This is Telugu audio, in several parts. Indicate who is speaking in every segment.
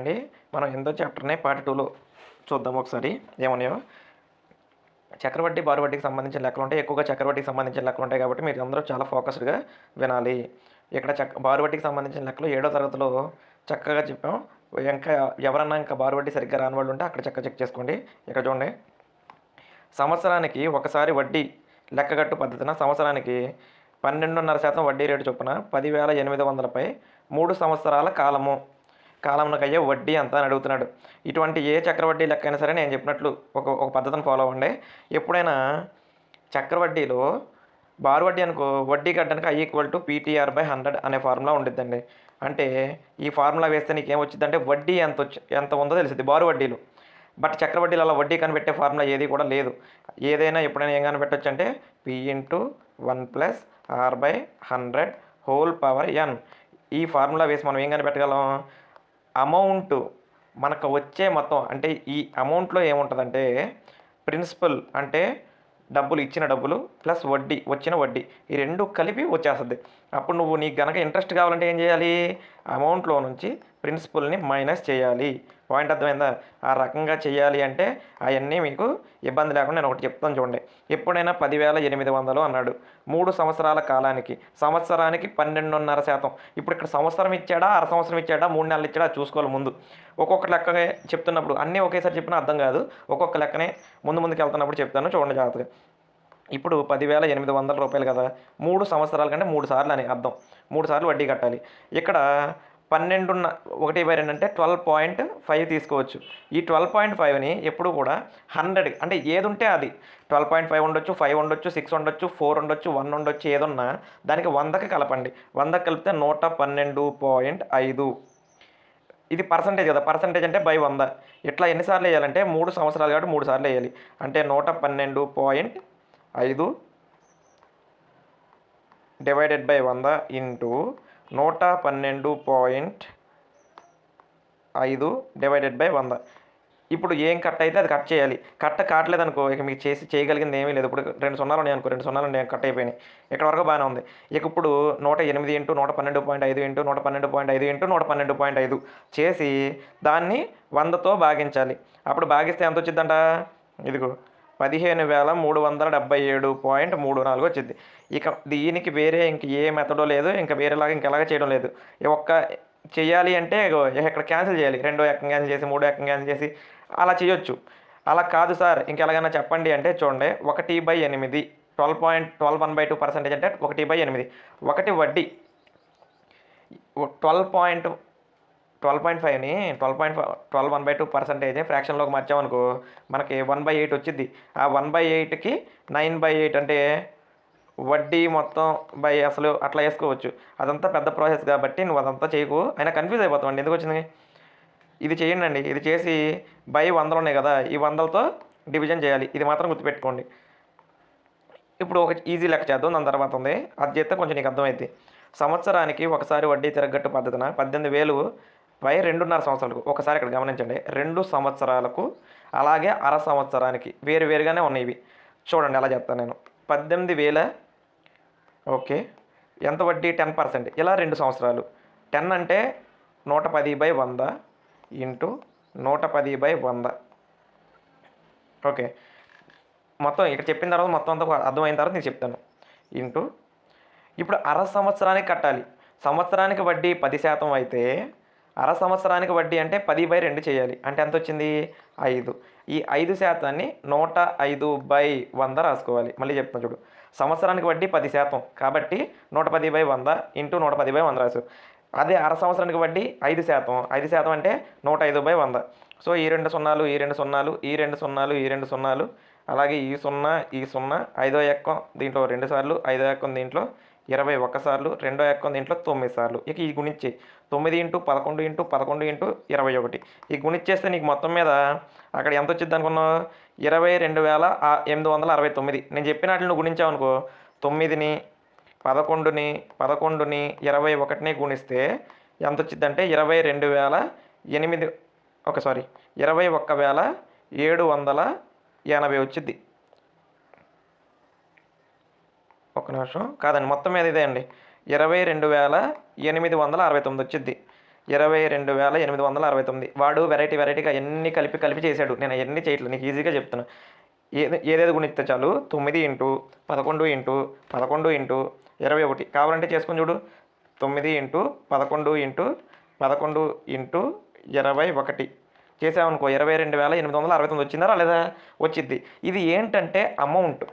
Speaker 1: అండి. మనం ఎంతో చాప్టర్నే పార్ట్ టూలో చూద్దాం ఒకసారి. ఏమన్నాయో చక్రవడ్డీ బారువడ్డీకి సంబంధించిన లెక్కలు ఉంటాయి. ఎక్కువగా చక్రవడ్డీకి సంబంధించిన లెక్కలు ఉంటాయి కాబట్టి మీరు అందరూ చాలా ఫోకస్డ్గా వినాలి. ఇక్కడ చక్క బారువడ్డీకి సంబంధించిన లెక్కలు ఏడో తరగతిలో చక్కగా చెప్పాం. ఇంకా ఎవరన్నా ఇంకా బారువడ్డీ సరిగ్గా రాని వాళ్ళు ఉంటే అక్కడ చక్కగా చెక్ చేసుకోండి. ఇక్కడ చూడండి. సంవత్సరానికి ఒకసారి వడ్డీ లెక్కగట్టు పద్ధతిన సంవత్సరానికి పన్నెండున్నర శాతం వడ్డీ రేటు చొప్పున పదివేల ఎనిమిది వందలపై మూడు సంవత్సరాల కాలము. కాలంలోకయ్యే అయ్యే వడ్డీ ఎంత అని అడుగుతున్నాడు. ఇటువంటి ఏ చక్రవడ్డీ లెక్క అయినా సరే నేను చెప్పినట్లు ఒక ఒక పద్ధతిని ఫాలో అవ్వండి. ఎప్పుడైనా చక్రవడ్డీలో బారు వడ్డీ అనుకో వడ్డీ కట్టడానికి I equal to PTR by hundred అనే ఫార్ములా ఉండిద్దండి. అంటే ఈ ఫార్ములా వేస్తే నీకు ఏమొచ్చిందంటే వడ్డీ ఎంత వచ్చి ఎంత ఉందో తెలిసింది బారు వడ్డీలు. బట్ చక్రవడ్డీలు అలా వడ్డీ కనిపెట్టే ఫార్ములా ఏది కూడా లేదు. ఏదైనా ఎప్పుడైనా ఏం కనిపెట్టచ్చు అంటే P into one plus R by hundred whole power N ఈ ఫార్ములా వేసి మనం ఏం కనిపెట్టగలం? అమౌంట్ మనకు వచ్చే మొత్తం అంటే ఈ అమౌంట్లో ఏముంటుందంటే ప్రిన్సిపల్ అంటే డబ్బులు ఇచ్చిన డబ్బులు ప్లస్ వడ్డీ వచ్చిన వడ్డీ ఈ రెండు కలిపి వచ్చేస్తుంది. అప్పుడు నువ్వు నీకు గనక ఇంట్రెస్ట్ కావాలంటే ఏం చేయాలి? అమౌంట్లో నుంచి ప్రిన్సిపల్ని మైనస్ చేయాలి. పాయింట్ అర్థమైందా? ఆ రకంగా చేయాలి అంటే అవన్నీ మీకు ఇబ్బంది లేకుండా నేను ఒకటి చెప్తాను చూడండి. ఎప్పుడైనా పదివేల ఎనిమిది వందలు అన్నాడు. మూడు సంవత్సరాల కాలానికి. సంవత్సరానికి పన్నెండున్నర శాతం. ఇప్పుడు ఇక్కడ సంవత్సరం ఇచ్చాడా? అర సంవత్సరం ఇచ్చాడా? మూడు నెలలు ఇచ్చాడా? చూసుకోవాలి ముందు. ఒక్కొక్క లెక్కనే చెప్తున్నప్పుడు అన్నీ ఒకేసారి చెప్పినా అర్థం కాదు. ఒక్కొక్క లెక్కనే ముందు ముందుకు వెళ్తున్నప్పుడు చెప్తాను చూడండి జాగ్రత్తగా. ఇప్పుడు పదివేల ఎనిమిది వందల రూపాయలు కదా. మూడు సంవత్సరాల కంటే మూడు సార్లు అని అర్థం. మూడు సార్లు వడ్డీ కట్టాలి. ఇక్కడ పన్నెండున్న ఒకటి బై రెండు అంటే ట్వెల్వ్ పాయింట్ ఫైవ్ తీసుకోవచ్చు. ఈ ట్వెల్వ్ పాయింట్ ఫైవ్ని ఎప్పుడు కూడా హండ్రెడ్ అంటే ఏది ఉంటే అది. ట్వెల్వ్ పాయింట్ ఫైవ్ ఉండొచ్చు ఫైవ్ ఉండొచ్చు సిక్స్ ఉండొచ్చు ఫోర్ ఉండొచ్చు వన్ ఉండొచ్చు ఏదున్నా దానికి వందకి కలపండి. వందకి కలిపితే నూట పన్నెండు పాయింట్ ఐదు. ఇది పర్సంటేజ్ కదా. పర్సంటేజ్ అంటే బై వంద. ఇట్లా ఎన్నిసార్లు వేయాలంటే మూడు సంవత్సరాలు కాబట్టి మూడు సార్లు వేయాలి. అంటే నూట పన్నెండు పాయింట్ ఐదు డివైడెడ్ బై వంద ఇంటూ నూట పన్నెండు పాయింట్ ఐదు డివైడెడ్ బై వంద. ఇప్పుడు ఏం కట్ అయితే అది కట్ చేయాలి. కట్ కావట్లేదు అనుకో ఇక మీకు చేసి చేయగలిగింది ఏమీ లేదు. ఇప్పుడు రెండు సున్నాలు ఉన్నాయి అనుకో రెండు సున్నాలు ఉన్నాయి కట్ అయిపోయినాయి. ఇక్కడ వరకు బాగానే ఉంది. ఇక ఇప్పుడు నూట ఎనిమిది ఇంటూ నూట పన్నెండు పాయింట్ ఐదు ఇంటూ నూట పన్నెండు పాయింట్ ఐదు ఇంటూ నూట పన్నెండు పాయింట్ ఐదు చేసి దాన్ని వందతో భాగించాలి. అప్పుడు భాగిస్తే ఎంత వచ్చిందంట? ఇదిగో పదిహేను వేల మూడు వందల డెబ్బై ఏడు పాయింట్ మూడు నాలుగు వచ్చింది. ఇక దీనికి వేరే ఇంక ఏ మెథడో లేదు ఇంకా వేరేలాగా ఇంకెలాగా చేయడం లేదు. ఈ ఒక్క చేయాలి అంటే ఇక్కడ క్యాన్సిల్ చేయాలి. రెండో ఎక్కం క్యాన్సిల్ చేసి మూడో ఎక్కం క్యాన్సిల్ చేసి అలా చేయొచ్చు. అలా కాదు సార్. ఇంకెలాగైనా చెప్పండి అంటే చూడండి ఒకటి బై ఎనిమిది twelve point twelve one by two percentage అంటే ఒకటి బై ఎనిమిది. ఒకటి వడ్డీ twelve point twelve point ఫైవ్ని twelve point five twelve one by two పర్సెంటేజ్ని ఫ్రాక్షన్లోకి మార్చామనుకో మనకి వన్ బై ఎయిట్ వచ్చింది ఆ వన్ బై ఎయిట్కి నైన్ బై ఎయిట్ అంటే వడ్డీ మొత్తం బై అసలు అట్లా వేసుకోవచ్చు. అదంతా పెద్ద ప్రాసెస్ కాబట్టి నువ్వు అదంతా చేయకు. అయినా కన్ఫ్యూజ్ అయిపోతామండి. ఎందుకు వచ్చింది? ఇది చేయండి అండి. ఇది చేసి బై వందలు ఉన్నాయి కదా ఈ వందలతో డివిజన్ చేయాలి. ఇది మాత్రం గుర్తుపెట్టుకోండి. ఇప్పుడు ఒక ఈజీ లెక్క చేద్దాం. దాని తర్వాత ఉంది. అది చేస్తే కొంచెం నీకు అర్థమైంది సంవత్సరానికి ఒకసారి వడ్డీ తిరగట్టు పద్ధతిన పద్దెనిమిది వేలు పై రెండున్నర సంవత్సరాలకు. ఒకసారి ఇక్కడ గమనించండి. రెండు సంవత్సరాలకు అలాగే అర సంవత్సరానికి వేరు వేరుగానే ఉన్నాయి ఇవి. చూడండి ఎలా చెప్తాను నేను. పద్దెనిమిది వేల ఓకే. ఎంత వడ్డీ? Ten percent. ఇలా రెండు సంవత్సరాలు. టెన్ అంటే నూట పది బై వంద ఇంటూ నూట పది బై వంద. ఓకే. మొత్తం ఇక్కడ చెప్పిన తర్వాత మొత్తం అంతా అర్థమైన తర్వాత నేను చెప్తాను. ఇంటూ ఇప్పుడు అర సంవత్సరానికి కట్టాలి. సంవత్సరానికి వడ్డీ పది శాతం అయితే అర సంవత్సరానికి వడ్డీ అంటే పది బై రెండు చేయాలి. అంటే ఎంత వచ్చింది ఐదు. ఈ ఐదు శాతాన్ని నూట ఐదు బై వంద రాసుకోవాలి. మళ్ళీ చెప్తాను చూడు. సంవత్సరానికి వడ్డీ పది శాతం. కాబట్టి నూట పది బై వంద ఇంటూ నూట పది బై వంద రాసు. అదే అర సంవత్సరానికి వడ్డీ ఐదు శాతం. ఐదు శాతం అంటే నూట ఐదు బై వంద. సో ఈ రెండు సున్నాలు ఈ రెండు సున్నాలు ఈ రెండు సున్నాలు ఈ రెండు సున్నాలు అలాగే ఈ సున్నా ఈ సున్నా ఐదో ఎక్కం దీంట్లో రెండు సార్లు ఐదో ఎక్కం దీంట్లో ఇరవై ఒక్కసార్లు రెండో ఎక్కం దీంట్లో తొమ్మిది సార్లు. ఇక ఈ గుణించి తొమ్మిది ఇంటూ పదకొండు ఇంటూ పదకొండు ఇంటూ ఇరవై ఒకటి. ఈ గుణిచ్చేస్తే నీకు మొత్తం మీద అక్కడ ఎంత వచ్చింది అనుకున్నావు? ఇరవై రెండు వేల ఎనిమిది వందల అరవై తొమ్మిది. నేను చెప్పిన వాటిని నువ్వు గుణించావు అనుకో తొమ్మిదిని పదకొండుని పదకొండుని ఇరవై ఒకటిని గుణిస్తే ఎంత వచ్చిందంటే ఇరవై రెండు వేల ఎనిమిది ఒక సారీ ఇరవై ఒక్క వేల ఏడు వందల ఎనభై వచ్చింది. ఒక నిమిషం. కాదండి మొత్తం మీద ఇదే అండి. ఇరవై రెండు వేల ఎనిమిది వందల అరవై తొమ్మిది వచ్చింది ఇరవై రెండు వేల ఎనిమిది వందల అరవై తొమ్మిది. వాడు వెరైటీ వెరైటీగా ఎన్ని కలిపి కలిపి చేశాడు. నేను ఎన్ని చేయట్లేదు నీకు ఈజీగా చెప్తున్నా. ఏది ఏదేది గుణిస్తే చాలు తొమ్మిది ఇంటూ పదకొండు ఇంటూ పదకొండు ఇంటూ ఇరవై ఒకటి. కావాలంటే చేసుకుని చూడు. తొమ్మిది ఇంటూ పదకొండు ఇంటూ పదకొండు ఇంటూ ఇరవై ఒకటి. చేసామనుకో ఇరవై రెండు వేల ఎనిమిది వందల అరవై తొమ్మిది వచ్చిందా లేదా వచ్చింది ఇది ఏంటంటే అమౌంట్.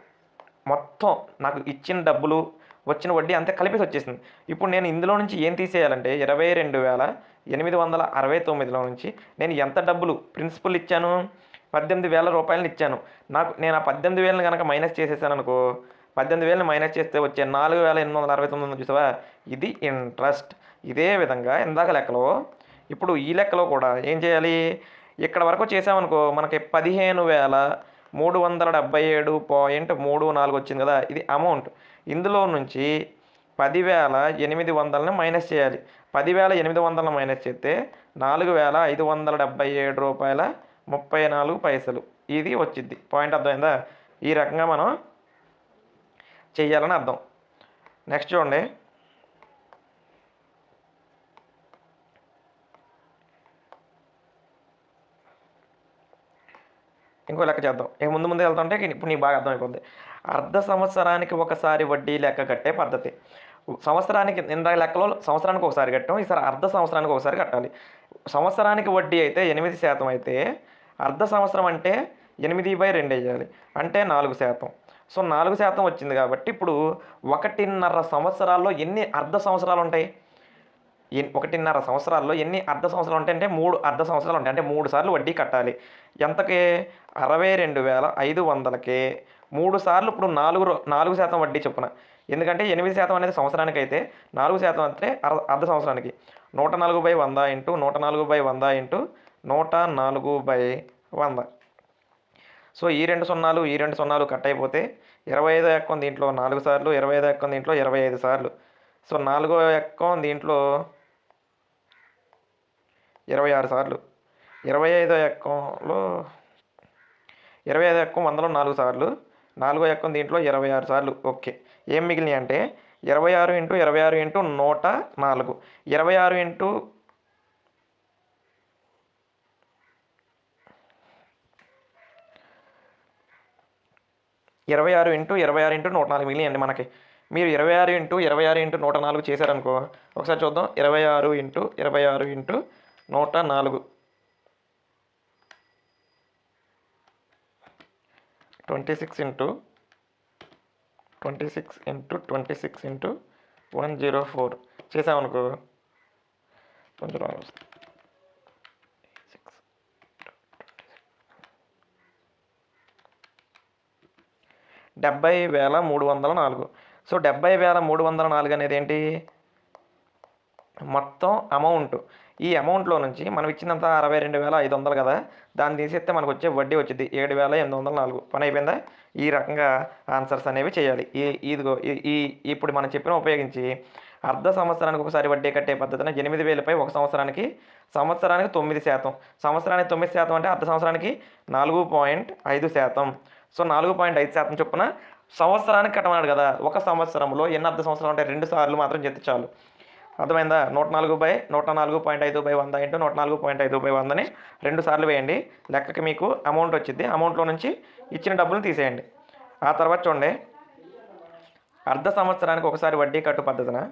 Speaker 1: మొత్తం నాకు ఇచ్చిన డబ్బులు వచ్చిన వడ్డీ అంతా కలిపేసి వచ్చేసింది. ఇప్పుడు నేను ఇందులో నుంచి ఏం తీసేయాలంటే ఇరవై రెండు వేల ఎనిమిది వందల అరవై తొమ్మిదిలో నుంచి నేను ఎంత డబ్బులు ప్రిన్సిపల్ ఇచ్చాను? పద్దెనిమిది వేల రూపాయలను ఇచ్చాను. నాకు నేను ఆ పద్దెనిమిది వేలను కనుక మైనస్ చేసేసాను అనుకో పద్దెనిమిది వేలని మైనస్ చేస్తే వచ్చే నాలుగు వేల ఎనిమిది వందల అరవై తొమ్మిది చూసావా? ఇది ఇంట్రెస్ట్. ఇదే విధంగా ఇందాక లెక్కలో ఇప్పుడు ఈ లెక్కలో కూడా ఏం చేయాలి? ఇక్కడ వరకు చేసామనుకో మనకి పదిహేను వేల మూడు వందల డెబ్బై ఏడు పాయింట్ మూడు నాలుగు వచ్చింది కదా ఇది అమౌంట్ ఇందులో నుంచి పదివేల ఎనిమిది వందలని మైనస్ చేయాలి. పదివేల ఎనిమిది వందలను మైనస్ చేస్తే నాలుగు వేల ఐదు వందల డెబ్బై ఏడు రూపాయల ముప్పై నాలుగు పైసలు. ఇది వచ్చింది. పాయింట్ అర్థమైందా? ఈ రకంగా మనం చేయాలని అర్థం. నెక్స్ట్ చూడండి. ఇంకో లెక్క చేద్దాం. ఇక ముందు ముందు వెళ్తుంటే ఇప్పుడు నీకు బాగా అర్థమైపోద్ది. అర్ధ సంవత్సరానికి ఒకసారి వడ్డీ లెక్క కట్టే పద్ధతి. సంవత్సరానికి ఇందాక లెక్కలో సంవత్సరానికి ఒకసారి కట్టాం ఈసారి అర్ధ సంవత్సరానికి ఒకసారి కట్టాలి. సంవత్సరానికి వడ్డీ అయితే ఎనిమిది శాతం అయితే అర్ధ సంవత్సరం అంటే ఎనిమిది బై రెండు వేయాలి. అంటే నాలుగు శాతం. సో నాలుగు శాతం వచ్చింది కాబట్టి ఇప్పుడు ఒకటిన్నర సంవత్సరాల్లో ఎన్ని అర్ధ సంవత్సరాలు ఉంటాయి? ఒకటిన్నర సంవత్సరాల్లో ఎన్ని అర్ధ సంవత్సరాలు ఉంటాయి అంటే మూడు అర్ధ సంవత్సరాలు ఉంటాయి. అంటే మూడు సార్లు వడ్డీ కట్టాలి. ఎంతకి? అరవై రెండు వేల ఐదు వందలకి. మూడు సార్లు ఇప్పుడు నాలుగు నాలుగు శాతం వడ్డీ చొప్పున. ఎందుకంటే ఎనిమిది శాతం అనేది సంవత్సరానికి అయితే నాలుగు శాతం అంటే అర అర్ధ సంవత్సరానికి. నూట నాలుగు బై వంద ఇంటూ నూట నాలుగు బై వంద ఇంటూ నూట నాలుగు బై వంద. సో ఈ రెండు సున్నాలు ఈ రెండు సున్నాలు కట్ అయిపోతే ఇరవై ఐదో ఎక్కం దీంట్లో నాలుగు సార్లు ఇరవై ఐదో ఎక్కం దీంట్లో ఇరవై ఐదు సార్లు. సో నాలుగో ఎక్కం దీంట్లో ఇరవై ఆరు సార్లు ఇరవై ఐదో ఎక్కంలో ఇరవై ఐదో ఎక్కం వందలో నాలుగు సార్లు నాలుగో ఎక్కం దీంట్లో ఇరవై ఆరు సార్లు ఓకే ఏం మిగిలినాయి అంటే ఇరవై ఆరు ఇంటూ ఇరవై ఆరు ఇంటూ నూట నాలుగు ఇరవై ఆరు ఇంటూ ఇరవై ఆరు ఇంటూ ఇరవై ఆరు ఇంటూ నూట నాలుగు మిగిలినాయండి మనకి మీరు ఇరవై ఆరు ఇంటూ ఇరవై ఆరు ఇంటూ నూట నాలుగు చేశారనుకో ఒకసారి చూద్దాం ఇరవై ఆరు ఇంటూ ఇరవై ఆరు ఇంటూ నూట నాలుగు. Twenty six into twenty six into twenty six into one zero four. చేసామనుకో కొంచెం వస్తుంది. సిక్స్ డెబ్బై వేల మూడు వందల నాలుగు. సో డెబ్బై వేల మూడు వందల నాలుగు అనేది ఏంటి? మొత్తం అమౌంట్. ఈ అమౌంట్లో నుంచి మనం ఇచ్చినంత అరవై రెండు వేల ఐదు వందలు కదా దాన్ని తీసేస్తే మనకు వచ్చే వడ్డీ వచ్చింది ఏడు వేల ఎనిమిది వందల నాలుగు. పని అయిపోయిందా? ఈ రకంగా ఆన్సర్స్ అనేవి చేయాలి. ఈ ఇదిగో ఈ- ఈ ఇప్పుడు మనం చెప్పిన ఉపయోగించి అర్ధ సంవత్సరానికి ఒకసారి వడ్డీ కట్టే పద్ధతిన ఎనిమిది వేలపై ఒక సంవత్సరానికి సంవత్సరానికి తొమ్మిది శాతం. సంవత్సరానికి తొమ్మిది శాతం అంటే అర్ధ సంవత్సరానికి నాలుగు పాయింట్ ఐదు శాతం. సో నాలుగు పాయింట్ ఐదు శాతం చొప్పున సంవత్సరానికి కట్టమన్నాడు కదా ఒక సంవత్సరంలో ఎన్ని అర్ధ సంవత్సరాలు ఉంటాయి? రెండు సార్లు మాత్రం చెప్తే చాలు. అర్థమైందా? నూట నాలుగు బై నూట నాలుగు పాయింట్ ఐదు బై వంద ఇంటూ నూట నాలుగు పాయింట్ ఐదు బై వందని రెండు సార్లు వేయండి. లెక్కకి మీకు అమౌంట్ వచ్చింది. అమౌంట్లో నుంచి ఇచ్చిన డబ్బులు తీసేయండి. ఆ తర్వాత చూడండి. అర్ధ సంవత్సరానికి ఒకసారి వడ్డీ కట్టు పద్ధతిన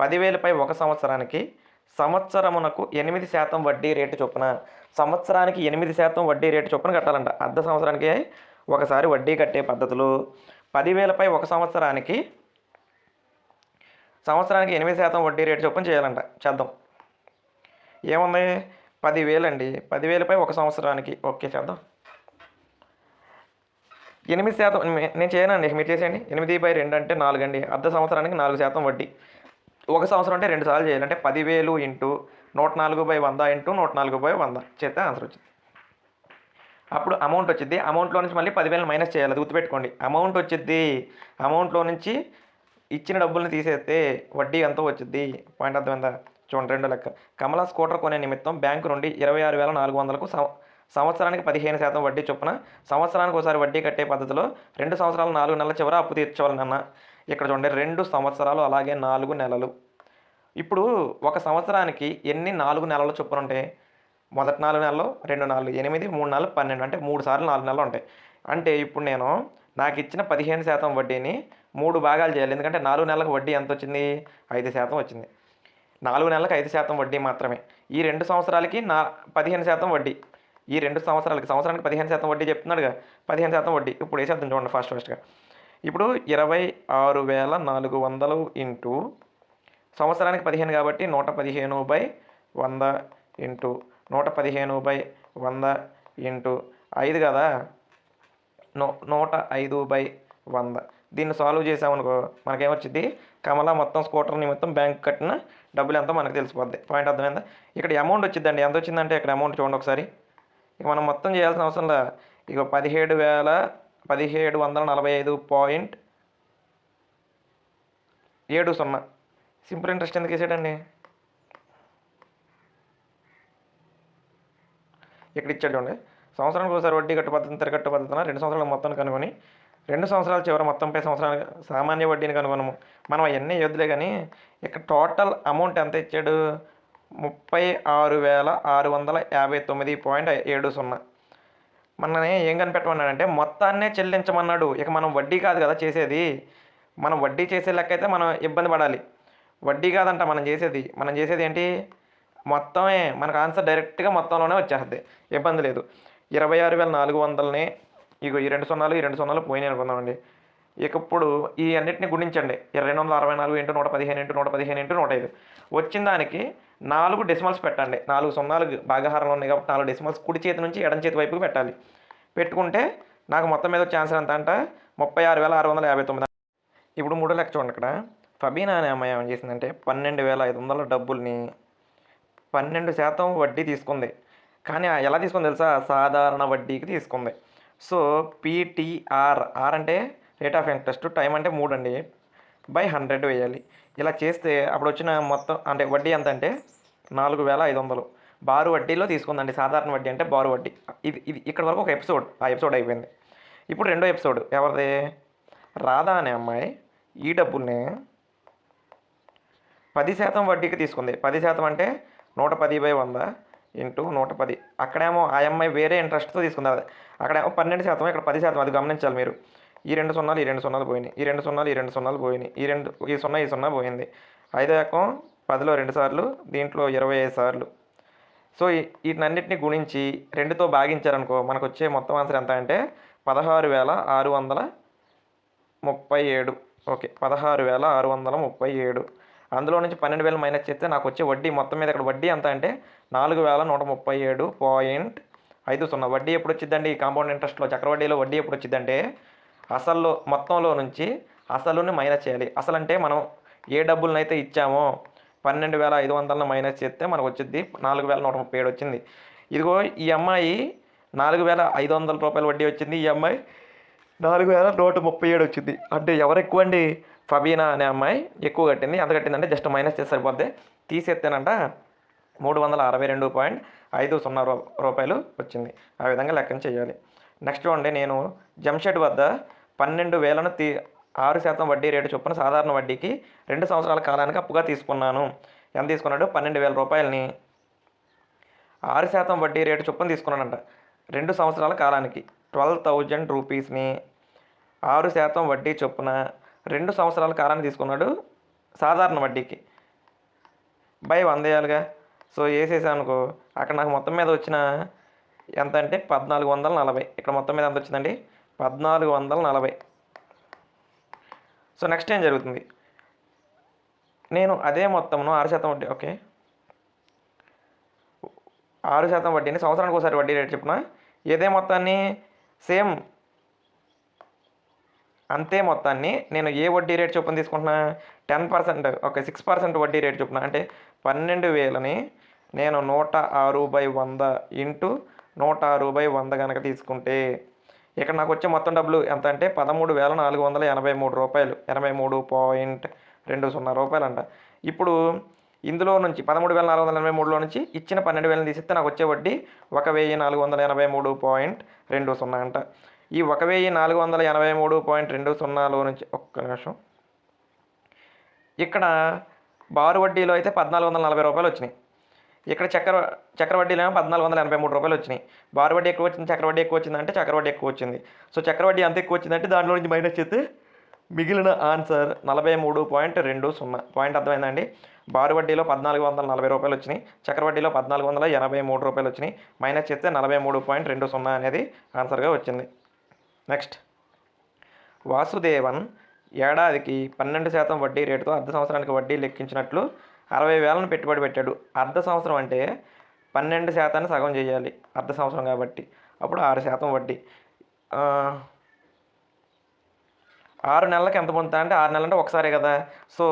Speaker 1: పదివేలపై ఒక సంవత్సరానికి సంవత్సరమునకు ఎనిమిది శాతం వడ్డీ రేటు చొప్పున సంవత్సరానికి ఎనిమిది శాతం వడ్డీ రేటు చొప్పున కట్టాలంట. అర్ధ సంవత్సరానికి ఒకసారి వడ్డీ కట్టే పద్ధతులు. పదివేలపై ఒక సంవత్సరానికి సంవత్సరానికి ఎనిమిది శాతం వడ్డీ రేటు చొప్పున చేయాలంట. చేద్దాం. ఏముంది? పదివేలు అండి పదివేలపై ఒక సంవత్సరానికి. ఓకే చేద్దాం. ఎనిమిది శాతం నేను చేయనండి. మీరు చేసేయండి. ఎనిమిది బై రెండు అంటే నాలుగు అండి అర్ధ సంవత్సరానికి నాలుగు శాతం వడ్డీ. ఒక సంవత్సరం అంటే రెండు సార్లు చేయాలి. అంటే పదివేలు ఇంటూ నూట నాలుగు బై వంద ఇంటూ నూట నాలుగు బై వంద. చేస్తే ఆన్సర్ వచ్చింది. అప్పుడు అమౌంట్ వచ్చింది అమౌంట్లో నుంచి మళ్ళీ పదివేలు మైనస్ చేయాలి. అది గుర్తుపెట్టుకోండి. అమౌంట్ వచ్చింది అమౌంట్లో నుంచి ఇచ్చిన డబ్బుల్ని తీసేస్తే వడ్డీ ఎంత వచ్చింది పాయింట్ అర్థమైందా? చూడండి రెండో లెక్క. కమలా స్కూటర్ కొనే నిమిత్తం బ్యాంకు నుండి ఇరవై ఆరు వేల నాలుగు వందలకు సంవత్సరానికి పదిహేను శాతం వడ్డీ చొప్పున సంవత్సరానికి ఒకసారి వడ్డీ కట్టే పద్ధతిలో రెండు సంవత్సరాలు నాలుగు నెలల చివర అప్పు తీర్చవాలి ఇక్కడ చూడండి రెండు సంవత్సరాలు అలాగే నాలుగు నెలలు. ఇప్పుడు ఒక సంవత్సరానికి ఎన్ని నాలుగు నెలల చొప్పున ఉంటాయి? మొదటి నాలుగు నెలలు రెండు నాలుగు ఎనిమిది మూడు నాలుగు పన్నెండు అంటే మూడు సార్లు నాలుగు నెలలు ఉంటాయి. అంటే ఇప్పుడు నేను నాకు ఇచ్చిన పదిహేను శాతం వడ్డీని మూడు భాగాలు చేయాలి. ఎందుకంటే నాలుగు నెలలకు వడ్డీ ఎంత వచ్చింది? ఐదు శాతం వచ్చింది. నాలుగు నెలలకు ఐదు శాతం వడ్డీ మాత్రమే. ఈ రెండు సంవత్సరాలకి నా పదిహేను శాతం వడ్డీ. ఈ రెండు సంవత్సరాలకి సంవత్సరానికి పదిహేను శాతం వడ్డీ చెప్తున్నాడుగా. పదిహేను శాతం వడ్డీ. ఇప్పుడు వేసేద్దాం చూడండి ఫాస్ట్ ఫాస్ట్గా. ఇప్పుడు ఇరవై ఆరు వేల నాలుగు వందలు ఇంటూ సంవత్సరానికి పదిహేను కాబట్టి నూట పదిహేను బై వంద ఇంటూ నూట పదిహేను బై వంద ఇంటూ ఐదు కదా? నూ నూట ఐదు బై వంద. దీన్ని సాల్వ్ చేసామనుకో మనకేమొచ్చింది కమల మొత్తం స్కూటర్ నిమిత్తం బ్యాంక్ కట్టిన డబ్బులు ఎంతో మనకు తెలిసిపోద్ది. పాయింట్ అర్థమైందా? ఇక్కడ అమౌంట్ వచ్చిందండి ఎంత వచ్చిందంటే ఇక్కడ అమౌంట్ చూడండి ఒకసారి. ఇక మనం మొత్తం చేయాల్సిన అవసరం లే. ఇక పదిహేడు వేల పదిహేడు వందల నలభై ఐదు పాయింట్ ఏడు సున్నా. సింపుల్ ఇంట్రెస్ట్ ఎందుకు వేసాడండి? ఇక్కడ ఇచ్చాడు చూడండి. సంవత్సరానికి ఒకసారి వడ్డీ కట్టు పద్ధతి తిరగట్టు పద్ధతిన రెండు సంవత్సరాల మొత్తం కనుగొని రెండు సంవత్సరాల చివరి మొత్తంపై సంవత్సరానికి సామాన్య వడ్డీని కనుగొనము. మనం అవన్నీ వద్దులే కానీ ఇక్కడ టోటల్ అమౌంట్ ఎంత ఇచ్చాడు? ముప్పై ఆరు వేల ఆరు వందల యాభై తొమ్మిది పాయింట్ ఏడు సున్నా. మనని ఏం కనిపెట్టమన్నాడంటే మొత్తాన్నే చెల్లించమన్నాడు. ఇక మనం వడ్డీ కాదు కదా చేసేది. మనం వడ్డీ చేసే లెక్క అయితే మనం ఇబ్బంది పడాలి. వడ్డీ కాదంట మనం చేసేది. మనం చేసేది ఏంటి? మొత్తమే. మనకు ఆన్సర్ డైరెక్ట్గా మొత్తంలోనే వచ్చేస్తుంది. ఇబ్బంది లేదు. ఇరవై ఆరు వేల నాలుగు వందలని ఇగో ఈ రెండు సున్నాలు ఈ రెండు సున్నాలు పోయినాయి అనుకుందామండి. ఇక ఇప్పుడు ఈ అన్నింటిని గుణించండి. ఇరవై రెండు వందల అరవై నాలుగు ఇంటూ నూట పదిహేను ఇంటూ నూట పదిహేను ఇంటూ నూట ఐదు. వచ్చిన దానికి నాలుగు డెసిమల్స్ పెట్టండి. నాలుగు సున్నాలు భాగాహారంలో ఉన్నాయి కాబట్టి నాలుగు డెసిమల్స్ కుడి చేతి నుంచి ఎడం చేతి వైపుకి పెట్టాలి. పెట్టుకుంటే నాకు మొత్తం మీద వచ్చే ఆన్సర్ ఎంత అంటే ముప్పై ఆరు వేల ఆరు వందల యాభై తొమ్మిది. ఇప్పుడు మూడో లెక్క చూడండి ఇక్కడ. ఫబీనా అనే అమ్మాయి ఏం చేసిందంటే పన్నెండు వేల ఐదు వందల డబ్బుల్ని పన్నెండు శాతం వడ్డీ తీసుకుంది. కానీ ఎలా తీసుకుంది తెలుసా? సాధారణ వడ్డీకి తీసుకుంది. సో పీటీఆర్ ఆర్ అంటే రేట్ ఆఫ్ ఇంట్రెస్ట్ టైం అంటే మూడు అండి. బై హండ్రెడ్ వేయాలి. ఇలా చేస్తే అప్పుడు వచ్చిన మొత్తం అంటే వడ్డీ ఎంత అంటే నాలుగు వేల ఐదు వందలు. బారు వడ్డీలో తీసుకుందండి. సాధారణ వడ్డీ అంటే బారు వడ్డీ. ఇది ఇది ఇక్కడ వరకు ఒక ఎపిసోడ్ ఆ ఎపిసోడ్ అయిపోయింది. ఇప్పుడు రెండో ఎపిసోడ్ ఎవరిది? రాధా అనే అమ్మాయి ఈ డబ్బుల్ని పది శాతం వడ్డీకి తీసుకుంది. పది శాతం అంటే నూట పది బై వంద. ఇంటూ నూట పది. అక్కడేమో ఆ అమ్మాయి వేరే ఇంట్రెస్ట్తో తీసుకుంది. అది అక్కడేమో పన్నెండు శాతం ఇక్కడ పది శాతం. అది గమనించాలి మీరు. ఈ రెండు సున్నాలు ఈ రెండు సున్నాలు పోయినాయి. ఈ రెండు సున్నాలు ఈ రెండు సున్నాలు పోయినాయి. ఈ రెండు ఈ సున్నా ఈ సున్నా పోయింది. ఐదో ఎకం పదిలో రెండు సార్లు దీంట్లో ఇరవై ఐదు సార్లు. సో ఈ- వీటినన్నిటిని గుణించి రెండుతో భాగించారనుకో మనకు వచ్చే మొత్తం ఆన్సర్ ఎంత అంటే పదహారు వేల ఆరు వందల ముప్పై ఏడు. ఓకే పదహారు వేల ఆరు వందల ముప్పై ఏడు. అందులో నుంచి పన్నెండు వేలు మైనస్ చేస్తే నాకు వచ్చే వడ్డీ మొత్తం మీద ఇక్కడ వడ్డీ ఎంత అంటే నాలుగు వేల నూట ముప్పై ఏడు పాయింట్ ఐదు సున్నా. వడ్డీ ఎప్పుడు వచ్చిందండి? ఈ కాంపౌండ్ ఇంట్రెస్ట్లో చక్రవడ్డీలో వడ్డీ ఎప్పుడు వచ్చిందంటే అసల్లో మొత్తంలో నుంచి అసలుని మైనస్ చేయాలి. అసలు అంటే మనం ఏ డబ్బులనైతే ఇచ్చామో పన్నెండు వేల ఐదు వందలను మైనస్ చేస్తే మనకు వచ్చింది నాలుగు వేల నూట ముప్పై ఏడు వచ్చింది. ఇదిగో ఈ అమ్మాయి నాలుగు వేల ఐదు వందల రూపాయల వడ్డీ వచ్చింది. ఈ అమ్మాయి నాలుగు వేల నూట ముప్పై ఏడు వచ్చింది. అంటే ఎవరు ఎక్కువ అండి ఫబీనా అనే అమ్మాయి ఎక్కువ కట్టింది. ఎంత కట్టిందంటే జస్ట్ మైనస్ చేసి సరిపోద్ది. తీసేస్తేనంట మూడు వందల అరవై రెండు పాయింట్ ఐదు సున్నా రూ రూపాయలు వచ్చింది. ఆ విధంగా లెక్కన చేయాలి. నెక్స్ట్ చూడండి నేను జంషెడ్ వద్ద పన్నెండు వేలను తీ ఆరు శాతం వడ్డీ రేటు చొప్పున సాధారణ వడ్డీకి రెండు సంవత్సరాల కాలానికి అప్పుగా తీసుకున్నాను. ఎంత తీసుకున్నాడు? పన్నెండు వేల రూపాయలని. ఆరు శాతం వడ్డీ రేటు చొప్పున తీసుకున్నాడంట రెండు సంవత్సరాల కాలానికి. ట్వెల్వ్ థౌజండ్ రూపీస్ని ఆరు శాతం వడ్డీ చొప్పున రెండు సంవత్సరాల కాలాన్ని తీసుకున్నాడు సాధారణ వడ్డీకి. బై వందేయాలుగా సో వేసేసాను అనుకో అక్కడ నాకు మొత్తం మీద వచ్చిన ఎంత అంటే పద్నాలుగు వందల నలభై. ఇక్కడ మొత్తం మీద ఎంత వచ్చిందండి? పద్నాలుగు వందల నలభై. సో నెక్స్ట్ ఏం జరుగుతుంది? నేను అదే మొత్తమును ఆరు శాతం వడ్డీ ఓకే. ఆరు శాతం వడ్డీని సంవత్సరానికి ఒకసారి వడ్డీ రేటు చెప్పిన ఇదే మొత్తాన్ని సేమ్ అంతే మొత్తాన్ని. నేను ఏ వడ్డీ రేట్ చొప్పున తీసుకుంటున్నా? Ten percent okay six percent వడ్డీ రేట్ చొప్పున. అంటే పన్నెండు వేలని నేను నూట ఆరు బై వంద ఇంటూ నూట ఆరు బై వంద కనుక తీసుకుంటే ఇక్కడ నాకు వచ్చే మొత్తం డబ్బులు ఎంత అంటే పదమూడు వేల నాలుగు వందల ఎనభై మూడు రూపాయలు. ఎనభై మూడు పాయింట్ రెండు సున్నా రూపాయలు అంట ఇప్పుడు ఇందులో నుంచి పదమూడు వేల నాలుగు వందల ఎనభై మూడులో నుంచి ఇచ్చిన పన్నెండు వేలను తీసిస్తే నాకు వచ్చే వడ్డీ ఒక వెయ్యి నాలుగు వందల ఎనభై మూడు పాయింట్ రెండు సున్నా అంట. ఈ ఒక వెయ్యి నాలుగు వందల ఎనభై మూడు పాయింట్ రెండు సున్నాలో నుంచి ఒక్క నిమిషం. ఇక్కడ బారు వడ్డీలో అయితే పద్నాలుగు వందల నలభై రూపాయలు వచ్చినాయి. ఇక్కడ చక్ర చక్రవడ్డీలో ఏమో పద్నాలుగు వందల ఎనభై మూడు రూపాయలు వచ్చినాయి. బారు వడ్డీ ఎక్కువ వచ్చింది చక్రవడ్డీ ఎక్కువ వచ్చిందంటే చక్రవడ్డీ ఎక్కువ వచ్చింది. సో చక్రవడ్డీ అంత ఎక్కువ వచ్చిందంటే దాంట్లో నుంచి మైనస్ చేస్తే మిగిలిన ఆన్సర్ నలభై మూడు పాయింట్ రెండు సున్నా. పాయింట్ అర్థమైందండి? బారు వడ్డీలో పద్నాలుగు వందల నలభై రూపాయలు వచ్చినాయి. చక్రవడ్డీలో పద్నాలుగు వందల ఎనభై మూడు రూపాయలు వచ్చినాయి. మైనస్ చేస్తే నలభై మూడు పాయింట్ రెండు సున్నా అనేది ఆన్సర్గా వచ్చింది. నెక్స్ట్. వాసుదేవన్ ఏడాదికి పన్నెండు శాతం వడ్డీ రేటుతో అర్ధ సంవత్సరానికి వడ్డీ లెక్కించినట్లు అరవై వేలను పెట్టుబడి పెట్టాడు. అర్ధ సంవత్సరం అంటే పన్నెండు శాతాన్ని సగం చేయాలి. అర్ధ సంవత్సరం కాబట్టి. అప్పుడు ఆరు శాతం వడ్డీ. ఆరు నెలలకు ఎంత పొందుతా అంటే ఆరు నెలలు అంటే ఒకసారే కదా. సో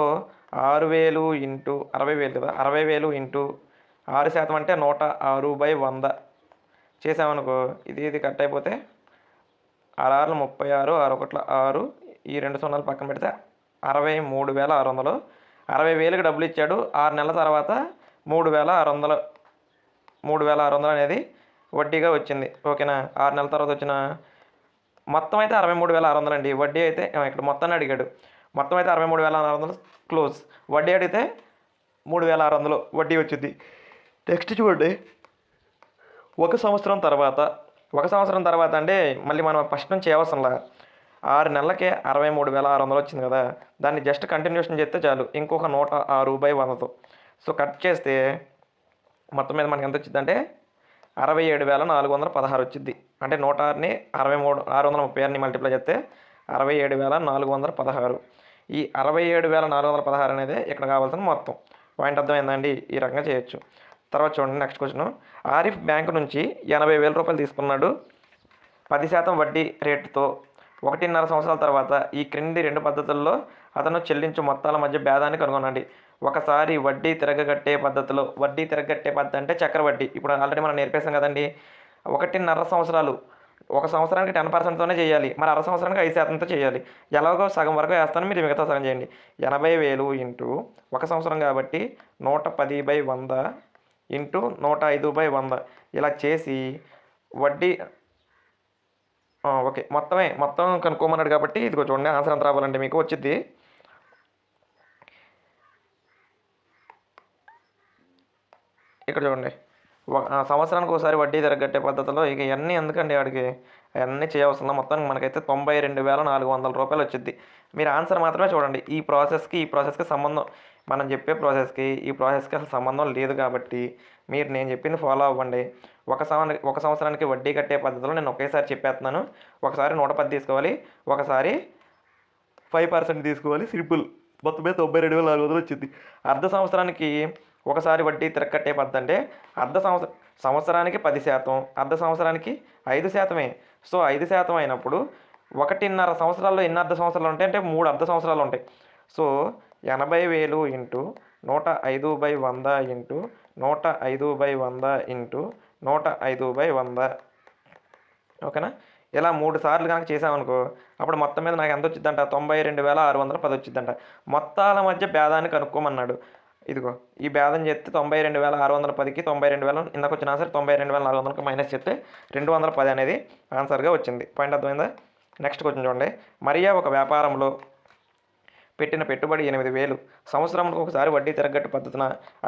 Speaker 1: ఆరు వేలు ఇంటూ అరవై వేలు కదా. అరవై వేలు ఇంటూ ఆరు శాతం అంటే నూట ఆరు బై వంద. చేసామనుకో ఇది ఇది కట్ అయిపోతే ఆరు ముప్పై ఆరు ఆరు ఒకట్ల ఆరు ఈ రెండు సున్నాలు పక్కన పెడితే అరవై మూడు వేల ఆరు వందలు. అరవై వేలకు డబ్బులు ఇచ్చాడు. ఆరు నెలల తర్వాత మూడు వేల ఆరు వందలు మూడు వేల ఆరు వందలు అనేది వడ్డీగా వచ్చింది. ఓకేనా? ఆరు నెలల తర్వాత వచ్చిన మొత్తం అయితే అరవై మూడు వేల ఆరు వందలు అండి. వడ్డీ అయితే ఇక్కడ మొత్తాన్ని అడిగాడు. మొత్తం అయితే అరవై మూడు వేల ఆరు వందలు క్లోజ్. వడ్డీ అడిగితే మూడు వేల ఆరు వందలు వడ్డీ వచ్చింది. నెక్స్ట్ చూడండి. ఒక సంవత్సరం తర్వాత ఒక సంవత్సరం తర్వాత అంటే మళ్ళీ మనం ఫస్ట్ నుంచి అవసరంలా ఆరు నెలలకే అరవై మూడు వేల ఆరు వందలు వచ్చింది కదా. దాన్ని జస్ట్ కంటిన్యూషన్ చేస్తే చాలు. ఇంకొక నూట ఆరు బై వందతో. సో కట్ చేస్తే మొత్తం మీద మనకి ఎంత వచ్చిందంటే అరవై ఏడు వేల నాలుగు వందల పదహారు వచ్చింది. అంటే నూట ఆరుని అరవై మూడు ఆరు వందల ముప్పై ఆరుని మల్టిప్లై చేస్తే అరవై ఏడు వేల నాలుగు వందల పదహారు. ఈ అరవై ఏడు వేల నాలుగు వందల పదహారు అనేది ఇక్కడ కావాల్సిన మొత్తం. పాయింట్ అర్థమైందండి ఈ రకంగా చేయొచ్చు. తర్వాత చూడండి నెక్స్ట్ క్వశ్చన్ ఆరిఫ్ బ్యాంక్ నుంచి ఎనభై వేల రూపాయలు తీసుకున్నాడు. పది శాతం వడ్డీ రేటుతో ఒకటిన్నర సంవత్సరాల తర్వాత ఈ క్రింది రెండు పద్ధతుల్లో అతను చెల్లించు మొత్తాల మధ్య భేదాన్ని కనుగొనండి ఒకసారి వడ్డీ తిరగగట్టే పద్ధతిలో వడ్డీ తిరగగట్టే పద్ధతి అంటే చక్రవడ్డీ ఇప్పుడు ఆల్రెడీ మనం నేర్పేసాం కదండి. ఒకటిన్నర సంవత్సరాలు ఒక సంవత్సరానికి టెన్ పర్సెంట్తోనే చేయాలి. మరి అర సంవత్సరానికి ఐదు శాతంతో చేయాలి. ఎలాగో సగం వరకు వేస్తాను మీరు మిగతా సగం చేయండి. ఎనభై వేలు ఇంటూ ఒక సంవత్సరం కాబట్టి నూట పది బై వంద ఇంటూ నూట ఐదు బై వంద. ఇలా చేసి వడ్డీ ఓకే. మొత్తమే మొత్తం కనుక్కోమన్నాడు కాబట్టి ఇదిగో చూడండి ఆన్సర్ ఎంత రావాలంటే మీకు వచ్చింది ఇక్కడ చూడండి ఆ, సంవత్సరానికి ఒకసారి వడ్డీ తిరగట్టే పద్ధతిలో ఇక ఇవన్నీ ఎందుకండి వాడికి అవన్నీ చేయవలసిన మొత్తానికి మనకైతే తొంభై రెండు వేల నాలుగు వందల రూపాయలు వచ్చింది మీరు ఆన్సర్ మాత్రమే చూడండి. ఈ ప్రాసెస్కి ఈ ప్రాసెస్కి సంబంధం మనం చెప్పే ప్రాసెస్కి ఈ ప్రాసెస్కి అసలు సంబంధం లేదు కాబట్టి మీరు నేను చెప్పింది ఫాలో అవ్వండి. ఒక సంవ ఒక సంవత్సరానికి వడ్డీ కట్టే పద్ధతిలో నేను ఒకేసారి చెప్పేస్తున్నాను. ఒకసారి నూట పది తీసుకోవాలి ఒకసారి ఫైవ్ పర్సెంట్ తీసుకోవాలి సింపుల్ మొత్తం మీద తొంభై రెండు వేల నాలుగు వందలు వచ్చింది. అర్ధ సంవత్సరానికి ఒకసారి వడ్డీ తిరగట్టే పద్ధతి అంటే అర్ధ సంవత్సరం సంవత్సరానికి పది శాతం అర్ధ సంవత్సరానికి ఐదు శాతమే. సో ఐదు శాతం అయినప్పుడు ఒకటిన్నర సంవత్సరాల్లో ఎన్ని అర్ధ సంవత్సరాలు ఉంటాయి అంటే మూడు అర్ధ సంవత్సరాలు ఉంటాయి. సో ఎనభై వేలు ఇంటూ నూట ఐదు బై వంద ఇంటూ నూట ఐదు బై వంద ఇంటూ నూట ఐదు బై వంద. ఓకేనా? ఇలా మూడు సార్లు కనుక చేసామనుకో అప్పుడు మొత్తం మీద నాకు ఎంత వచ్చిందంట? తొంభై రెండు వేల ఆరు వందల పది వచ్చిందంట. మొత్తాల మధ్య భేదాన్ని కనుక్కోమన్నాడు. ఇదిగో ఈ భేదం చేస్తే తొంభై రెండు వేల ఆరు వందల పదికి తొంభై రెండు వేల ఇందాక వచ్చిన ఆన్సర్ తొంభై రెండు వేల నాలుగు వందలకి మైనస్ చేస్తే రెండు వందల పది అనేది ఆన్సర్గా వచ్చింది. పాయింట్ అర్థమైందా? నెక్స్ట్ క్వశ్చన్ చూడండి. మరియా ఒక వ్యాపారంలో పెట్టిన పెట్టుబడి ఎనిమిది వేలు. సంవత్సరంలో ఒకసారి వడ్డీ తిరగట్టు పద్ధతిన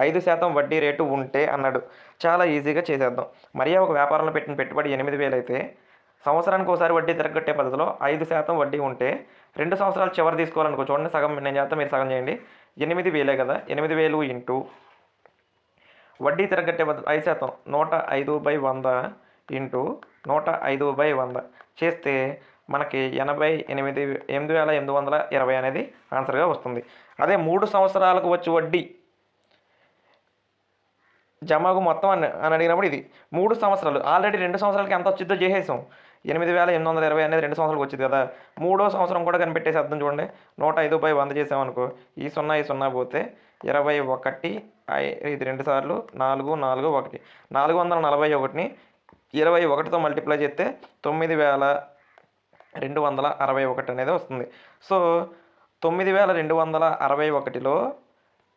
Speaker 1: ఐదు శాతం వడ్డీ రేటు ఉంటే అన్నాడు. చాలా ఈజీగా చేసేద్దాం. మరియా ఒక వ్యాపారంలో పెట్టిన పెట్టుబడి ఎనిమిది వేలు అయితే సంవత్సరానికి ఒకసారి వడ్డీ తిరగట్టే పద్ధతిలో ఐదు శాతం వడ్డీ ఉంటే రెండు సంవత్సరాలు చివరి తీసుకోవాలనుకో చూడండి సగం నేను చేస్తా మీరు సగం చేయండి. ఎనిమిది వేలే కదా ఎనిమిది వేలు ఇంటూ వడ్డీ తిరగట్టే పద్ధతి ఐదు శాతం నూట ఐదు బై వంద ఇంటూ నూట ఐదు బై వంద. చేస్తే మనకి ఎనభై ఎనిమిది ఎనిమిది వేల ఎనిమిది వందల ఇరవై అనేది ఆన్సర్గా వస్తుంది. అదే మూడు సంవత్సరాలకు వచ్చి వడ్డీ జమాకు మొత్తం అని అని అడిగినప్పుడు ఇది మూడు సంవత్సరాలు. ఆల్రెడీ రెండు సంవత్సరాలకి ఎంత వచ్చిందో చేసేసాం. ఎనిమిది వేల ఎనిమిది వందల ఇరవై అనేది రెండు సంవత్సరాలకు వచ్చింది కదా. మూడో సంవత్సరం కూడా కనిపెట్టేసి అర్థం చూడండి. నూట ఐదు బై వంద చేసామనుకో ఈ సున్నా ఈ సున్నా పోతే ఇరవై ఒకటి ఐ- ఇది రెండు సార్లు నాలుగు నాలుగు ఒకటి. నాలుగు వందల నలభై ఒకటిని ఇరవై ఒకటితో మల్టిప్లై చేస్తే తొమ్మిది వేల రెండు వందల అరవై ఒకటి అనేది వస్తుంది. సో తొమ్మిది వేల రెండు వందల అరవై ఒకటిలో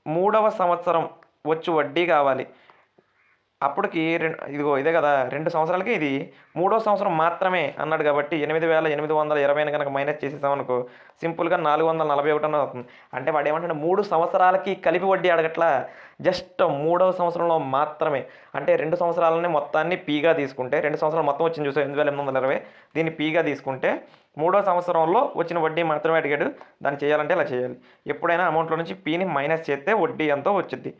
Speaker 1: మూడవ సంవత్సరం వచ్చు వడ్డీ కావాలి. అప్పటికి రెండు ఇదిగో ఇదే కదా రెండు సంవత్సరాలకి ఇది. మూడో సంవత్సరం మాత్రమే అన్నాడు కాబట్టి ఎనిమిది వేల ఎనిమిది వందల ఇరవైని కనుక మైనస్ చేసేసామనుకో సింపుల్గా నాలుగు వందల నలభై ఒకటి అన్నది అవుతుంది అంటే వాడు ఏమంటే మూడు సంవత్సరాలకి కలిపి వడ్డీ అడగట్లా? జస్ట్ మూడవ సంవత్సరంలో మాత్రమే. అంటే రెండు సంవత్సరాలని మొత్తాన్ని పీగా తీసుకుంటే రెండు సంవత్సరాలు మొత్తం వచ్చింది చూసా ఎనిమిది వేల ఎనిమిది వందల ఇరవై. దీన్ని పీగా తీసుకుంటే మూడో సంవత్సరంలో వచ్చిన వడ్డీ మాత్రమే అడిగాడు. దాన్ని చేయాలంటే ఇలా చేయాలి. ఎప్పుడైనా అమౌంట్లో నుంచి పీని మైనస్ చేస్తే వడ్డీ ఎంతో వచ్చింది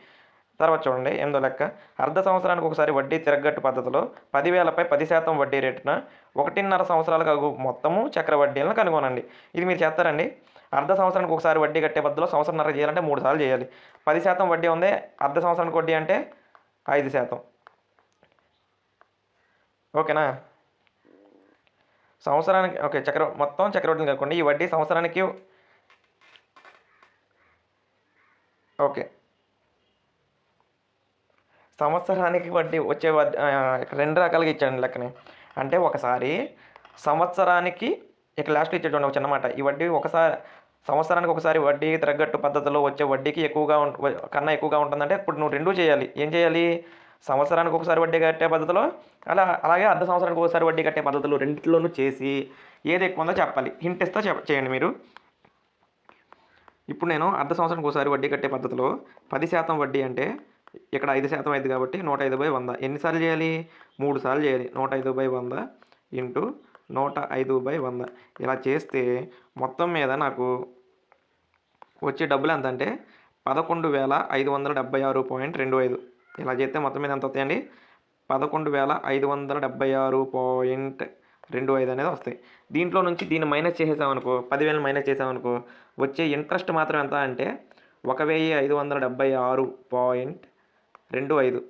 Speaker 1: తర్వాత చూడండి ఎనిమిదో లెక్క. అర్ధ సంవత్సరానికి ఒకసారి వడ్డీ తిరగట్టు పద్ధతిలో పదివేలపై పది శాతం వడ్డీ రేటున ఒకటిన్నర సంవత్సరాలకు మొత్తము చక్ర వడ్డీలను కనుగొనండి. ఇది మీరు చేస్తారండి? అర్ధ సంవత్సరానికి ఒకసారి వడ్డీ కట్టే పద్ధతిలో సంవత్సరంన్నర చేయాలంటే మూడు సార్లు చేయాలి. పది శాతం వడ్డీ ఉంది అర్ధ సంవత్సరానికి వడ్డీ అంటే ఐదు శాతం. ఓకేనా? సంవత్సరానికి ఓకే చక్ర మొత్తం చక్రవడ్డీని కనుక్కోండి. ఈ వడ్డీ సంవత్సరానికి ఓకే. సంవత్సరానికి వడ్డీ వచ్చే వడ్డీ రెండు రకాలుగా ఇచ్చాడు లెక్కనే. అంటే ఒకసారి సంవత్సరానికి ఇక లాస్ట్ ఇచ్చేటువంటి ఒక చిన్నమాట ఈ వడ్డీ ఒకసారి సంవత్సరానికి ఒకసారి వడ్డీ తగ్గట్టు పద్ధతిలో వచ్చే వడ్డీకి ఎక్కువగా ఉంట కన్నా ఎక్కువగా ఉంటుందంటే ఇప్పుడు నువ్వు రెండూ చేయాలి. ఏం చేయాలి? సంవత్సరానికి ఒకసారి వడ్డీ కట్టే పద్ధతిలో అలా అలాగే అర్ధ సంవత్సరానికి ఒకసారి వడ్డీ కట్టే పద్ధతిలో రెండిట్లోనూ చేసి ఏది ఎక్కువ ఉందో చెప్పాలి. హింట్ ఇస్తా చెప్ చేయండి మీరు. ఇప్పుడు నేను అర్ధ సంవత్సరానికి ఒకసారి వడ్డీ కట్టే పద్ధతిలో పది శాతం వడ్డీ అంటే ఇక్కడ ఐదు శాతం అయింది కాబట్టి నూట ఐదు బై వంద. ఎన్నిసార్లు చేయాలి? మూడు సార్లు చేయాలి. నూట ఐదు బై వంద ఇంటూ నూట ఐదు బై వంద. ఇలా చేస్తే మొత్తం మీద నాకు వచ్చే డబ్బులు ఎంత అంటే పదకొండు వేల ఐదు వందల డెబ్బై ఆరు పాయింట్ రెండు ఐదు. ఇలా చేస్తే మొత్తం మీద ఎంత వస్తాయండి? పదకొండు వేల ఐదు వందల డెబ్బై ఆరు పాయింట్ రెండు ఐదు అనేది వస్తాయి. దీంట్లో నుంచి దీన్ని మైనస్ చేసేసామనుకో పదివేలు మైనస్ చేసామనుకో వచ్చే ఇంట్రెస్ట్ మాత్రం ఎంత అంటే ఒక వెయ్యి ఐదు వందల డెబ్బై ఆరు పాయింట్ రెండు ఐదు.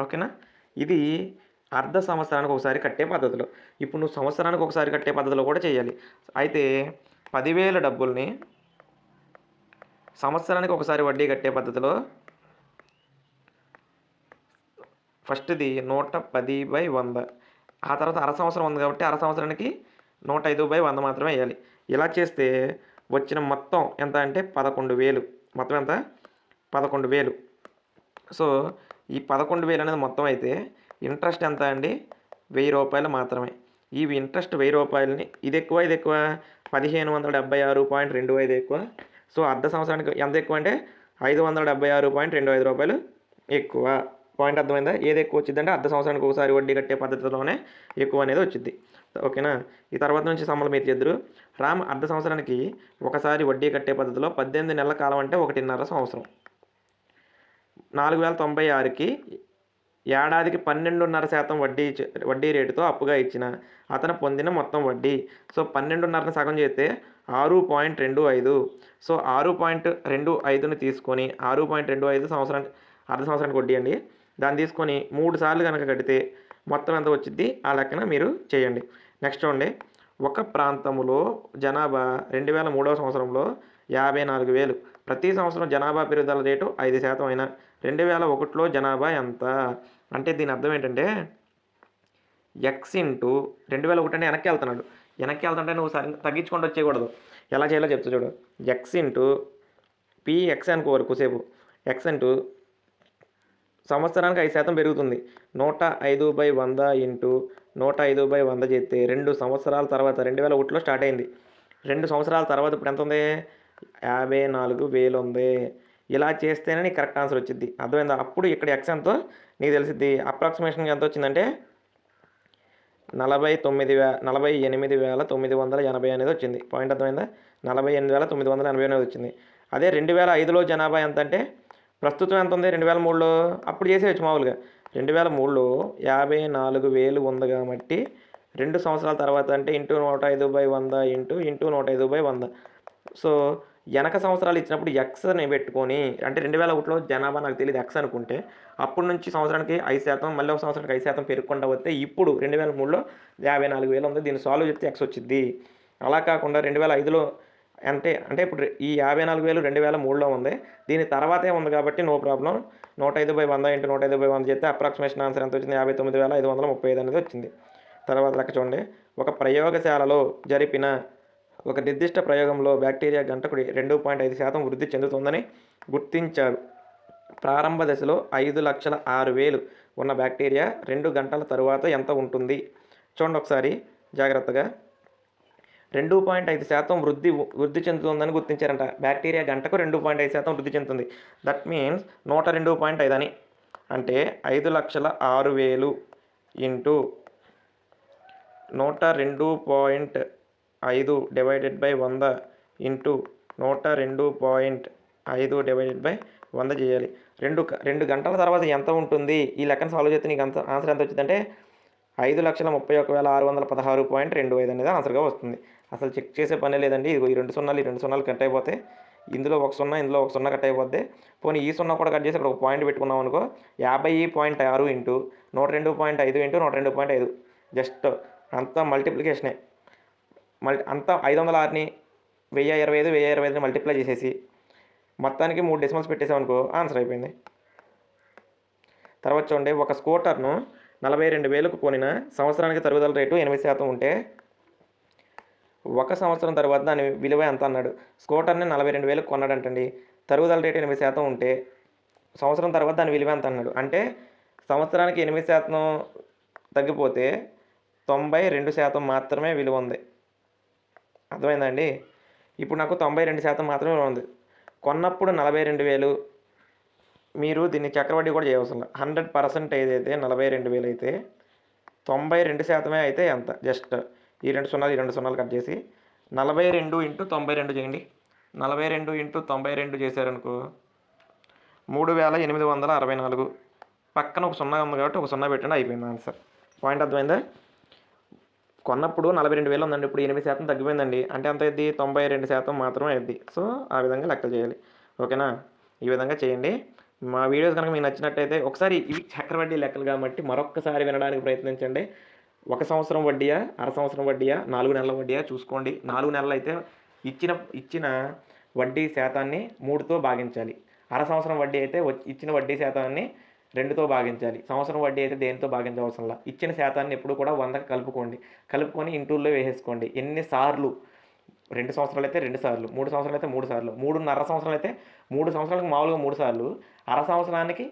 Speaker 1: ఓకేనా? ఇది అర్ధ సంవత్సరానికి ఒకసారి కట్టే పద్ధతిలో. ఇప్పుడు నువ్వు సంవత్సరానికి ఒకసారి కట్టే పద్ధతిలో కూడా చేయాలి. అయితే పదివేల డబ్బుల్ని సంవత్సరానికి ఒకసారి వడ్డీ కట్టే పద్ధతిలో ఫస్ట్ది నూట పది బై వంద. ఆ తర్వాత అర సంవత్సరం ఉంది కాబట్టి అర సంవత్సరానికి నూట ఐదు బై వంద మాత్రమే వేయాలి. ఇలా చేస్తే వచ్చిన మొత్తం ఎంత అంటే పదకొండు వేలు. మొత్తం ఎంత? పదకొండు వేలు. సో ఈ పదకొండు వేలు అనేది మొత్తం అయితే ఇంట్రెస్ట్ ఎంత అండి? వెయ్యి రూపాయలు మాత్రమే. ఈ ఇంట్రెస్ట్ వెయ్యి రూపాయలని ఇది ఎక్కువ ఇది ఎక్కువ? పదిహేను వందల డెబ్బై ఆరు పాయింట్ రెండు ఐదు ఎక్కువ. సో అర్ధ సంవత్సరానికి ఎంత ఎక్కువ అంటే? ఐదు వందల డెబ్బై ఆరు పాయింట్ రెండు ఐదు రూపాయలు ఎక్కువ. పాయింట్ అర్థమైందా? ఏది ఎక్కువ వచ్చిందంటే అర్ధ సంవత్సరానికి ఒకసారి వడ్డీ కట్టే పద్ధతిలోనే ఎక్కువ అనేది వచ్చింది. ఓకేనా? ఈ తర్వాత నుంచి సమ్మలు మీరు చెద్దరు. రామ్ అర్ధ సంవత్సరానికి ఒకసారి వడ్డీ కట్టే పద్ధతిలో పద్దెనిమిది నెలల కాలం అంటే ఒకటిన్నర సంవత్సరం. నాలుగు వేల తొంభై ఆరుకి ఏడాదికి పన్నెండున్నర శాతం వడ్డీ వడ్డీ రేటుతో అప్పుగా ఇచ్చిన అతను పొందిన మొత్తం వడ్డీ. సో పన్నెండున్నరని సగం చేస్తే ఆరు పాయింట్ రెండు ఐదు. సో ఆరు పాయింట్ రెండు ఐదుని తీసుకొని ఆరు పాయింట్ రెండు ఐదు సంవత్సరానికి అర్ధ సంవత్సరానికి వడ్డీ అండి. దాన్ని తీసుకొని మూడు సార్లు కనుక కడితే మొత్తం ఎంత వచ్చింది ఆ లెక్కన మీరు చేయండి. నెక్స్ట్ చూడండి. ఒక ప్రాంతంలో జనాభా రెండు వేల మూడవ సంవత్సరంలో యాభై నాలుగు వేలు. ప్రతి సంవత్సరం జనాభా పెరుగుదల రేటు ఐదు శాతం అయినా రెండు వేల ఒకటిలో జనాభా ఎంత? అంటే దీని అర్థం ఏంటంటే ఎక్స్ ఇంటూ రెండు వేల ఒకటి అంటే వెనక్కి వెళ్తున్నాడు. వెనక్కి వెళ్తుంటే నువ్వు సరి తగ్గించుకుంటూ వచ్చేయకూడదు. ఎలా చేయాలో చెప్తా చూడు. ఎక్స్ ఇంటూ పి ఎక్స్ అనుకోరు కుసేపు ఎక్స్ ఇంటూ సంవత్సరానికి ఐదు శాతం పెరుగుతుంది. నూట ఐదు బై వంద ఇంటూ నూట ఐదు బై వంద చేస్తే రెండు సంవత్సరాల తర్వాత రెండు వేల ఒకటిలో స్టార్ట్ అయింది. రెండు సంవత్సరాల తర్వాత ఇప్పుడు ఎంత ఉంది? యాభై నాలుగు వేలు ఉంది. ఇలా చేస్తేనే నీకు కరెక్ట్ ఆన్సర్ వచ్చింది అర్థమైందా? అప్పుడు ఇక్కడ ఎక్స్ ఎంతో నీకు తెలిసిద్ది. అప్రాక్సిమేషన్గా ఎంత వచ్చిందంటే నలభై తొమ్మిది వే నలభై ఎనిమిది వేల తొమ్మిది వందల ఎనభై అనేది వచ్చింది. పాయింట్ అర్థమైందా? నలభై ఎనిమిది వేల తొమ్మిది వందల ఎనభై అనేది వచ్చింది. అదే రెండు వేల ఐదులో జనాభా ఎంత అంటే ప్రస్తుతం ఎంత ఉంది? రెండు వేల మూడులో? అప్పుడు చేసేయచ్చు మామూలుగా. రెండు వేల మూడులో యాభై నాలుగు వేలు ఉంది కాబట్టి రెండు సంవత్సరాల తర్వాత అంటే ఇంటూ నూట ఐదు బై వంద ఇంటూ ఇంటూ నూట ఐదు బై వంద. సో వెనక సంవత్సరాలు ఇచ్చినప్పుడు ఎక్స్ని పెట్టుకొని అంటే రెండు వేల ఒకటిలో జనాభా నాకు తెలియదు ఎక్స్ అనుకుంటే అప్పటి నుంచి సంవత్సరానికి ఐదు శాతం మళ్ళీ ఒక సంవత్సరానికి ఐదు శాతం పెరుగుకుంటా వస్తే ఇప్పుడు రెండు వేల మూడులో యాభై నాలుగు వేలు ఉంది. దీన్ని సాల్వ్ చేస్తే ఎక్స్ వచ్చింది అలా కాకుండా రెండు వేల ఐదులో అంటే అంటే ఇప్పుడు ఈ యాభై నాలుగు వేలు రెండు వేల మూడులో ఉంది. దీని తర్వాతే ఉంది కాబట్టి నో ప్రాబ్లం నూట ఐదు బై వంద ఇంటూ నూట ఐదు బై వంద చేస్తే అప్రాక్సిమేషన్ ఆన్సర్ ఎంత వచ్చింది? యాభై తొమ్మిది వేల ఐదు వందల ముప్పై ఐదు అనేది వచ్చింది. తర్వాత లెక్క చూడండి. ఒక ప్రయోగశాలలో జరిపిన ఒక నిర్దిష్ట ప్రయోగంలో బ్యాక్టీరియా గంటకు రెండు పాయింట్ ఐదు శాతం వృద్ధి చెందుతుందని గుర్తించారు. ప్రారంభ దశలో ఐదు లక్షల ఆరు వేలు ఉన్న బ్యాక్టీరియా రెండు గంటల తరువాత ఎంత ఉంటుంది? చూడండి ఒకసారి జాగ్రత్తగా. రెండు పాయింట్ ఐదు శాతం వృద్ధి వృద్ధి చెందుతుందని గుర్తించారంట. బ్యాక్టీరియా గంటకు రెండు పాయింట్ ఐదు శాతం వృద్ధి చెందుతుంది. దట్ మీన్స్ నూట రెండు పాయింట్ ఐదు అని. అంటే ఐదు లక్షల ఆరు వేలు ఇంటూ నూట రెండు పాయింట్ ఐదు డివైడెడ్ బై వంద ఇంటూ నూట రెండు పాయింట్ ఐదు డివైడెడ్ బై వంద చేయాలి. రెండు రెండు గంటల తర్వాత ఎంత ఉంటుంది? ఈ లెక్కను సాల్వ్ చేస్తే నీకు అంత ఆన్సర్ ఎంత వచ్చిందంటే ఐదు లక్షల ముప్పై ఒక వేల ఆరు వందల పదహారు పాయింట్ రెండు ఐదు అనేది ఆన్సర్గా వస్తుంది. అసలు చెక్ చేసే పనే లేదండి. ఇది ఈ రెండు సున్నాలు ఈ రెండు సున్నాలు కట్ అయిపోతే ఇందులో ఒక సున్నా ఇందులో ఒక సున్నా కట్ అయిపోద్ది. పోనీ ఈ సున్నా కూడా కట్ చేసి ఇక్కడ ఒక పాయింట్ పెట్టుకున్నాం అనుకో యాభై పాయింట్ ఆరు ఇంటూ నూట రెండు పాయింట్ ఐదు ఇంటూ నూట రెండు పాయింట్ ఐదు. జస్ట్ అంతా మల్టిప్లికేషనే. మళ్ళీ అంతా ఐదు వందల ఆరుని వెయ్యి ఇరవై ఐదు వెయ్యి ఇరవై ఐదుని మల్టిప్లై చేసేసి మొత్తానికి మూడు డెసిమల్స్ పెట్టేసామనుకో ఆన్సర్ అయిపోయింది. తర్వాత చూడండి ఒక స్కూటర్ను నలభై రెండు వేలకు కొనిన సంవత్సరానికి తరుగుదల రేటు ఎనిమిది శాతం ఉంటే ఒక సంవత్సరం తర్వాత దాని విలువ ఎంత అన్నాడు. స్కూటర్ని నలభై రెండు వేలకు కొన్నాడంటండి. తరుగుదల రేటు ఎనిమిది శాతం ఉంటే సంవత్సరం తర్వాత దాని విలువ ఎంత అన్నాడు. అంటే సంవత్సరానికి ఎనిమిది శాతం తగ్గిపోతే తొంభై రెండు శాతం మాత్రమే విలువ ఉంది. అర్థమైందండి? ఇప్పుడు నాకు తొంభై రెండు శాతం మాత్రమే ఉంది. కొన్నప్పుడు నలభై రెండు వేలు. మీరు దీన్ని చక్రవడ్డీ కూడా చేయవలసిన హండ్రెడ్ పర్సెంట్ ఏదైతే నలభై రెండు వేలు అయితే తొంభై రెండు శాతమే అయితే ఎంత? జస్ట్ ఈ రెండు సున్నాలు ఈ రెండు సున్నాలు కట్ చేసి నలభై రెండు ఇంటూ తొంభై రెండు చేయండి. నలభై రెండు ఇంటూ తొంభై రెండు చేశారనుకో మూడు వేల ఎనిమిది వందల అరవై నాలుగు. పక్కన ఒక సున్నా ఉంది కాబట్టి ఒక సున్నా పెట్టండి అయిపోయింది ఆన్సర్. పాయింట్ అర్థమైందా? కొన్నప్పుడు నలభై రెండు వేలు ఉందండి. ఇప్పుడు ఎనిమిది శాతం తగ్గిపోయిందండి. అంటే ఎంత అయింది తొంభై రెండు శాతం మాత్రమే అయింది సో ఆ విధంగా లెక్కలు చేయాలి. ఓకేనా? ఈ విధంగా చేయండి. మా వీడియోస్ కనుక మీకు నచ్చినట్టయితే ఒకసారి ఇవి చక్రవడ్డీ లెక్కలు కాబట్టి మరొకసారి వినడానికి ప్రయత్నించండి. ఒక సంవత్సరం వడ్డీయా? అర సంవత్సరం వడ్డీయా? నాలుగు నెలల వడ్డీయా? చూసుకోండి. నాలుగు నెలలు అయితే ఇచ్చిన ఇచ్చిన వడ్డీ శాతాన్ని మూడుతో భాగించాలి. అర సంవత్సరం వడ్డీ అయితే వచ్చి- ఇచ్చిన వడ్డీ శాతాన్ని రెండుతో భాగించాలి. సంవత్సరం వడ్డీ అయితే దేనితో భాగించవసరంలా ఇచ్చిన శాతాన్ని ఎప్పుడు కూడా వందకు కలుపుకోండి. కలుపుకొని ఇంటూల్లో వేసేసుకోండి. ఎన్నిసార్లు రెండు సంవత్సరాలు అయితే రెండు సార్లు మూడు సంవత్సరాలు అయితే మూడు సార్లు మూడున్నర సంవత్సరాలు అయితే మూడు సంవత్సరాలకు మామూలుగా మూడు సార్లు అర సంవత్సరానికి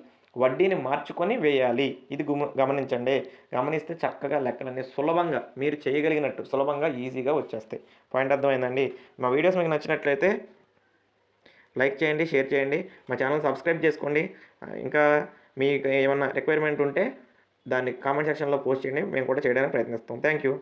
Speaker 1: వడ్డీని మార్చుకొని వేయాలి. ఇది గుమ గమనించండి. గమనిస్తే చక్కగా లెక్కలన్నీ సులభంగా మీరు చేయగలిగినట్టు సులభంగా ఈజీగా వచ్చేస్తాయి. పాయింట్ అర్థమైందండి? మా వీడియోస్ మీకు నచ్చినట్లయితే లైక్ చేయండి షేర్ చేయండి. మా ఛానల్ సబ్స్క్రైబ్ చేసుకోండి. ఇంకా మీకు ఏమన్నా రిక్వైర్మెంట్ ఉంటే దాన్ని కామెంట్ సెక్షన్లో పోస్ట్ చేయండి. మేము కూడా చేయడానికి ప్రయత్నిస్తాం. Thank you